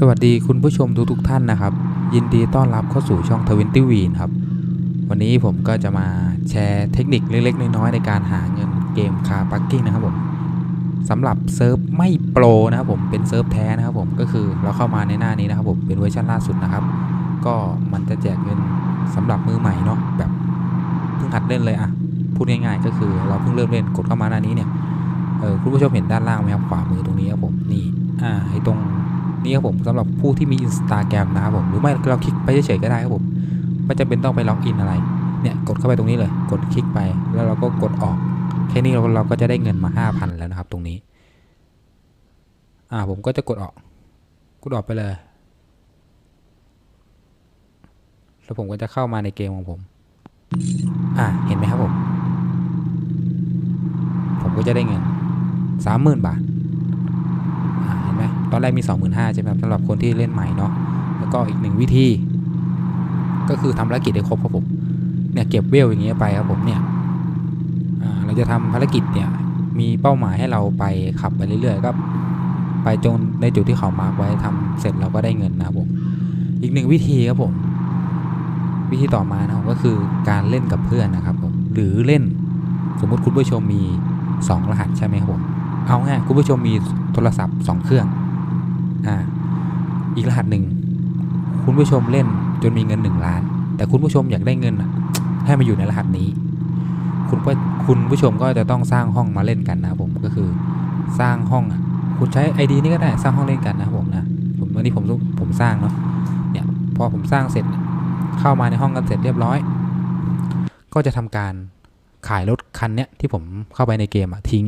สวัสดีคุณผู้ชมทุกทท่านนะครับ ยินดีต้อนรับเข้าสู่ช่องทวินตี้วีนครับ วันนี้ผมก็จะมาแชร์เทคนิคเล็กๆ น้อยๆในการหาเงินเกมคาร์ปักกิ้งนะครับผมสำหรับเซิร์ฟไม่โปรนะครับผมเป็นเซิร์ฟแท้นะครับผมก็คือเราเข้ามาในหน้านี้นะครับผมเป็นเวอร์ชันล่าสุดนะครับ ก็มันจะแจกเงินสำหรับมือใหม่เนาะแบบเพิ่งหัดเล่นเลยอะพูดง่ายๆ ก็คือเราเพิ่งเริ่มเล่นกดเข้ามาหน้านี้เนี่ยเออคุณผู้ชมเห็นด้านล่างไหมครับขวามือตรงนี้ครับผมนี่อ่าไอ้ตรง นี่ครับผมสำหรับผู้ที่มี Instagram นะครับผมหรือไม่เราคลิกไปเฉยๆก็ได้ครับผมไม่จำเป็นต้องไปล็อกอินอะไรเนี่ยกดเข้าไปตรงนี้เลย กดคลิกไปแล้วเราก็กดออกแค่นี้เราเราก็จะได้เงินมา 5,000 แล้วนะครับตรงนี้อ่าผมก็จะกดออก กดออกไปเลยแล้วผมก็จะเข้ามาในเกมของผม อ่า เห็นไหมครับผม ผมก็จะได้เงิน30,000บาท อ่าเห็นไหมต อนแรกมี 25,000ใช่ไหมครับสำหรับคนที่เล่นใหม่เนาะแล้วก็อีกหนึ่งวิธี ก็คือทำภารกิจให้ครบครับผมเนี่ยเก็บเวลอย่างเงี้ยไปครับผมเนี่ยเราจะทำภารกิจเนี่ยมีเป้าหมายให้เราไปขับไปเรื่อยๆก็ไปจนในจุดที่เขามาร์กไว้ทำเสร็จเราก็ได้เงินนะครับผมอีกหนึ่งวิธีครับผมวิธีต่อมานะครับก็คือการเล่นกับเพื่อนนะครับผมหรือเล่นสมมุติคุณผู้ชมมี 2 รหัสใช่ไหมครับผมเอาง่ายคุณผู้ชมมีโทรศัพท์ 2 เครื่อง อ่าอีกรหัสหนึ่งคุณผู้ชมเล่นจนมีเงิน1ล้าน แต่คุณผู้ชมอยากได้เงินให้มาอยู่ในรหัสนี้ คุณผู้คุณผู้ชมก็จะต้องสร้างห้องมาเล่นกันนะผมก็คือสร้างห้องคุณใช้ ID นี้ก็ได้สร้างห้องเล่นกันนะผมนะผมวันนี้ผมผมสร้างเนาะเนี่ยพอผมสร้างเสร็จเข้ามาในห้องกันเสร็จเรียบร้อย ก็จะทำการขายรถคันเนี้ยที่ผมเข้าไปในเกมอะทิ้ง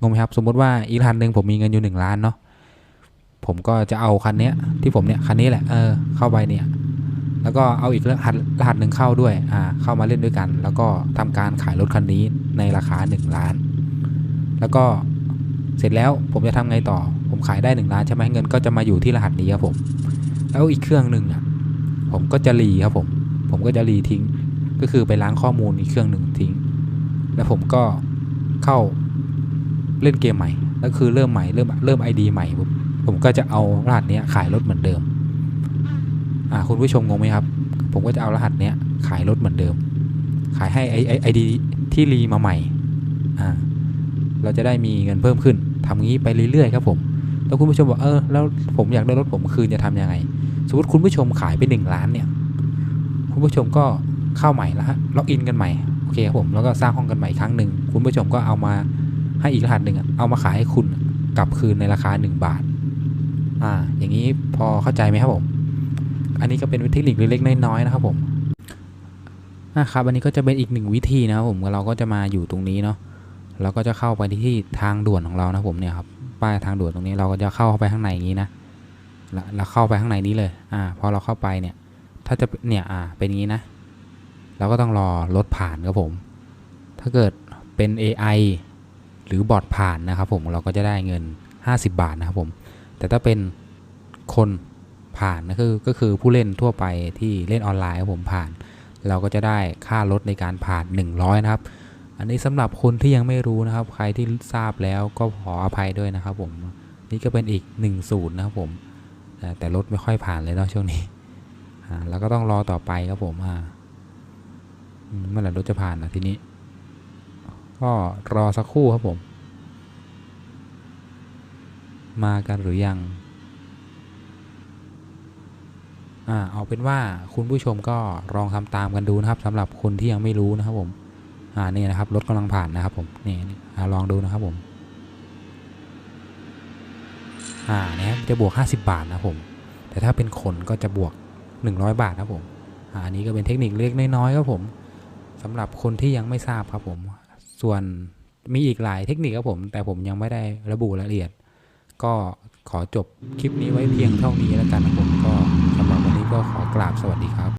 งงไหมครับ สมมติว่าอีกคันหนึ่งผมมีเงินอยู่หนึ่งล้านเนาะ ผมก็จะเอาคันนี้ที่ผมเนี่ยคันนี้แหละเออเข้าไปเนี่ย แล้วก็เอาอีกรหัสรหัสหนึ่งเข้าด้วยอ่าเข้ามาเล่นด้วยกัน แล้วก็ทำการขายรถคันนี้ในราคา 1 ล้าน แล้วก็เสร็จแล้วผมจะทำไงต่อ ผมขายได้ 1 ล้านใช่ไหมเงินก็จะมาอยู่ที่รหัสนี้ครับผม แล้วอีกเครื่องหนึ่งอะผมก็จะรีครับผม ผมก็จะรีทิ้ง ก็คือไปล้างข้อมูลอีกเครื่องหนึ่งทิ้ง แล้วผมก็เข้าเล่นเกมใหม่ แล้วคือเริ่มใหม่เริ่มเริ่ม ID ใหม่ปุ๊บ ผมก็จะเอารหัสเนี้ยขายรถเหมือนเดิม อ่าคุณผู้ชมงงไหมครับ ผมก็จะเอารหัสเนี้ยขายรถเหมือนเดิม ขายให้ไอไอไอดีที่รีมาใหม่ อ่า เราจะได้มีเงินเพิ่มขึ้นทำงี้ไปเรื่อยๆครับผม แล้วคุณผู้ชมบอกเออแล้วผมอยากได้รถผมคืนจะทำยังไง สมมติคุณผู้ชมขายไปหนึ่งล้านเนี่ย คุณผู้ชมก็เข้าใหม่แล้วฮะ ล็อกอินกันใหม่ โอเคครับผม แล้วก็สร้างห้องกันใหม่ครั้งหนึ่ง คุณผู้ชมก็เอามาให้อีกรหัสหนึ่งเอามาขายให้คุณกลับคืนในราคา 1 บาท อ่าอย่างนี้พอเข้าใจไหมครับผมอันนี้ก็เป็นเทคนิคเล็กๆน้อยๆนะครับผมอะครับอันนี้ก็จะเป็นอีกหนึ่งวิธีนะครับผมเราก็จะมาอยู่ตรงนี้เนาะเราก็จะเข้าไปที่ทางด่วนของเรานะผมเนี่ยครับป้ายทางด่วนตรงนี้เราก็จะเข้าไปข้างในอย่างนี้นะแล้วเราเข้าไปข้างในนี้เลยอ่าพอเราเข้าไปเนี่ยถ้าจะเนี่ยอ่าเป็นอย่างนี้นะ เราก็ต้องรอรถผ่านครับผม ถ้าเกิดเป็น AI หรือบอทผ่านนะครับผมเราก็จะได้เงิน 50 บาทนะครับผม แต่ถ้าเป็นคนผ่านนะคือก็คือผู้เล่นทั่วไปที่เล่นออนไลน์ครับผมผ่าน เราก็จะได้ค่ารถในการผ่าน 100 นะครับ อันนี้สำหรับคนที่ยังไม่รู้นะครับ ใครที่ทราบแล้วก็ขออภัยด้วยนะครับ ผมนี่ก็เป็นอีก1สูตรนะครับผมแต่รถไม่ค่อยผ่านเลยเนาะช่วงนี้แล้วก็ต้องรอต่อไปครับผมเมื่อไหร่รถจะผ่านนะทีนี้ ก็รอสักครู่ครับผม มากันหรือยังอ่าเอาเป็นว่าคุณผู้ชมก็ลองทำตามกันดูนะครับสำหรับคนที่ยังไม่รู้นะครับผมอ่านี่นะครับรถกำลังผ่านนะครับผมนี่นี่อ่าลองดูนะครับผมอ่าเนี่ยจะบวก 50 บาทนะผม แต่ถ้าเป็นคนก็จะบวก 100 บาทนะผมอ่าอันนี้ก็เป็นเทคนิคเล็กน้อยๆครับผมสำหรับคนที่ยังไม่ทราบครับผม ส่วนมีอีกหลายเทคนิคครับผม แต่ผมยังไม่ได้ระบุรายละเอียด ก็ขอจบคลิปนี้ไว้เพียงเท่านี้แล้วกันนะผมก็สำหรับวันนี้ก็ขอกราบสวัสดีครับ